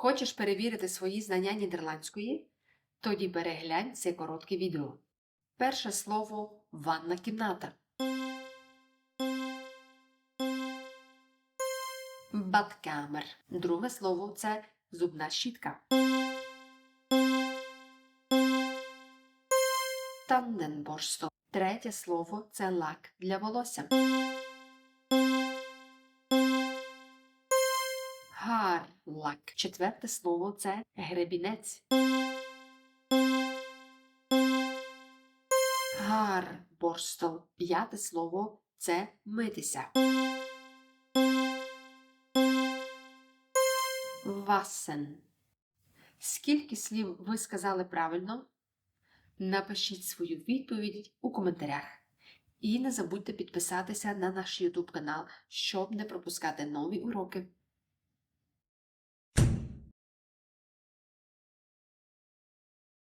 Хочеш перевірити свої знання нідерландської? Тоді переглянь це коротке відео. Перше слово ванна кімната. Badkamer. Друге слово це зубна щітка. Танденборсто. Третє слово це лак для волосся. Гарлак. Четверте слово це гребінець. Гарборстол. П'яте слово це митися. Васен. Скільки слів ви сказали правильно? Напишіть свою відповідь у коментарях. І не забудьте підписатися на наш YouTube канал, щоб не пропускати нові уроки.